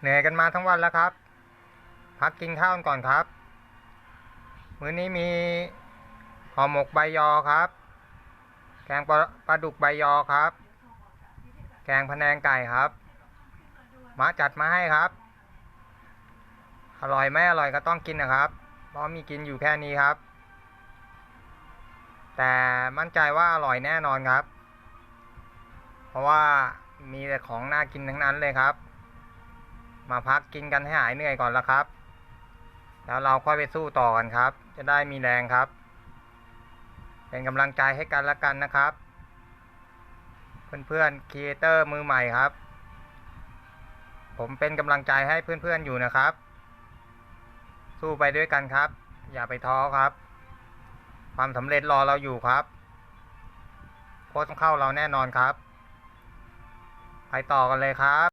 เหนื่อยกันมาทั้งวันแล้วครับ พักกินข้าวกันก่อนครับ มื้อนี้มีห่อหมกใบยอครับ แกงปลาปลาดุกใบยอครับ แกงพะแนงไก่ครับมาจัดมาให้ครับ อร่อยไม่อร่อยก็ต้องกินนะครับ เพราะมีกินอยู่แค่นี้ครับ แต่มั่นใจว่าอร่อยแน่นอนครับ เพราะว่ามีแต่ของน่ากินทั้งนั้นเลยครับ มาพักกินกันให้หายเหนื่อยก่อนละครับ แล้วเราค่อยไปสู้ต่อกันครับ จะได้มีแรงครับ เป็นกำลังใจให้กันละกันนะครับ เพื่อนๆครีเอเตอร์มือใหม่ครับ ผมเป็นกำลังใจให้เพื่อนๆอยู่นะครับ สู้ไปด้วยกันครับ อย่าไปท้อครับ ความสำเร็จรอเราอยู่ครับโค้ชต้องเข้าเราแน่นอนครับ ไปต่อกันเลยครับ